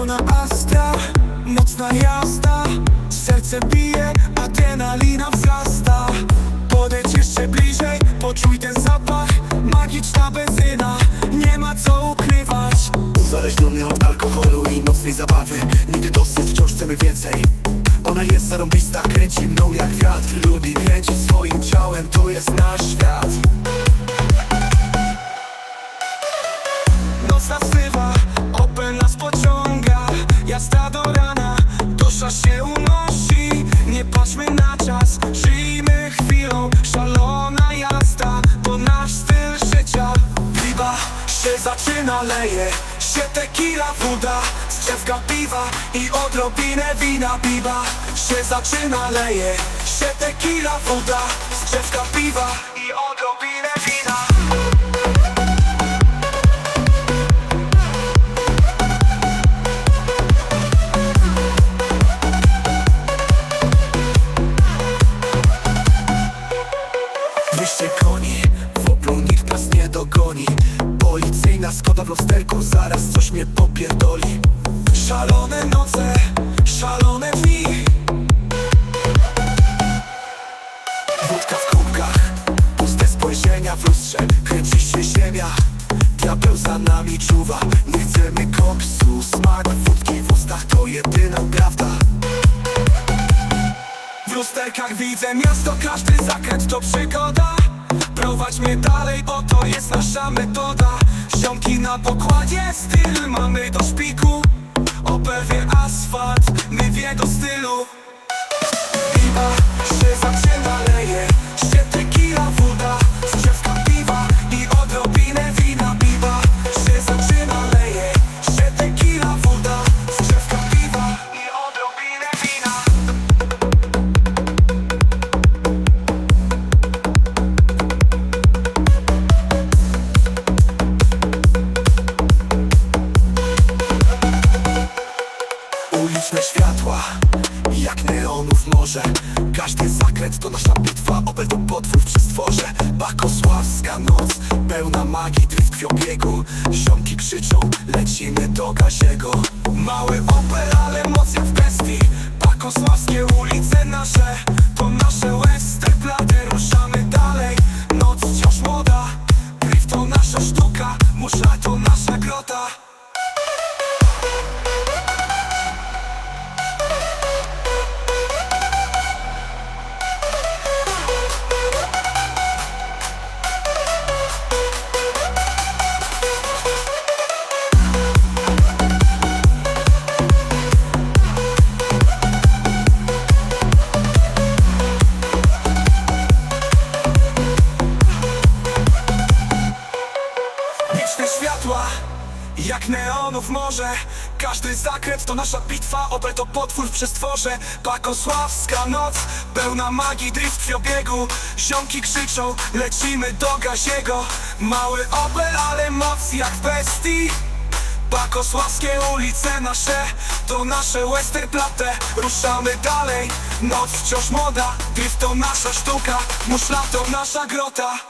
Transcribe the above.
Pełna astra, mocna jazda. Serce bije, adrenalina wzrasta. Podejdź jeszcze bliżej, poczuj ten zapach. Magiczna benzyna, nie ma co ukrywać. Uzależniony od alkoholu i nocnej zabawy Nigdy dosyć, wciąż chcemy więcej. Ona jest zarąbista, kręci mną jak wiatr. Lubi kręcić swoim ciałem, to jest nasz świat zaczyna, leje się tequila, woda Z drzewka piwa i odrobinę wina Biba się zaczyna, leje się tequila, woda Z drzewka piwa i odrobinę wina. Dwieście koni, w Nikt nas nie dogoni. Policyjna skoda w lusterku, zaraz coś mnie popierdoli. Szalone noce, szalone dni. Wódka w kubkach, puste spojrzenia w lustrze Kręci się ziemia, diabeł za nami czuwa Nie chcemy koksu, smak wódki w ustach to jedyna prawda. W lusterkach widzę miasto, każdy zakręt to przygoda Mnie dalej, bo to jest nasza metoda. Ziomki na pokładzie, styl mamy do szpiku. Opel wie asfalt, my do stylu Uliczne światła, jak neonów morze. Każdy zakręt to nasza bitwa, Opel to potwór w przestworze Bakosławska noc, pełna magii, dryf krwiobiegu Ziomki krzyczą, lecimy do Gaziego Mały Opel, ale Wieczne światła jak neonów morze. Każdy zakręt to nasza bitwa Opel to potwór w przestworze. Pakosławska noc Pełna magii, drift w krwiobiegu Ziomki krzyczą, lecimy do Gaziego. Mały Opel, ale moc jak bestii. Pakosławskie ulice nasze To nasze Westerplatte Ruszamy dalej Noc wciąż młoda. Drift to nasza sztuka Muszla to nasza grota